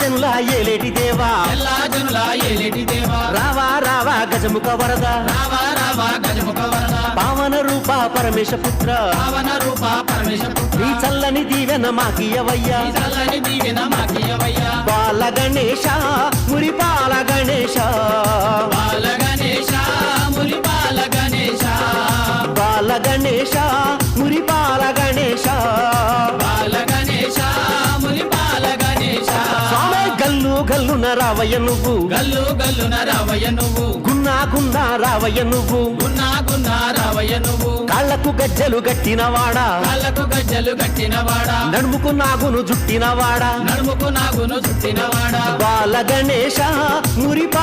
జనుల ఏలేటి దేవా? ఎల్లా జనుల ఏలేటి దేవా? రావా రావా గజముఖ వరద. రావా రావా గజముఖ వరద. పావన రూప పరమేశ పుత్ర. పావన రూప పరమేశ పుత్ర. నీ చల్లని దీవెన మాకియవయ్యా చల్లని దీవెన మాకియవయ్యా బాల గణేశ మురిపాల గణేశ. బాల గణేశ ముని బాల గణేశ. బాల గణేశ గల్లు గల్లున రావయ్య నువ్వు. గల్లు గల్లున రావయ్య నువ్వు. గున్నా గున్నా రావయ్య నువ్వు. గున్నా గున్నా రావయ్య నువ్వు. కాళ్ళకు గజ్జలు గట్టినవాడా? కాళ్ళకు గజ్జలు కట్టినవాడా నడుముకు నాగును జుట్టినవాడా? నడుముకు నాగును చుట్టినవాడా బాల గణేశ మురిపాల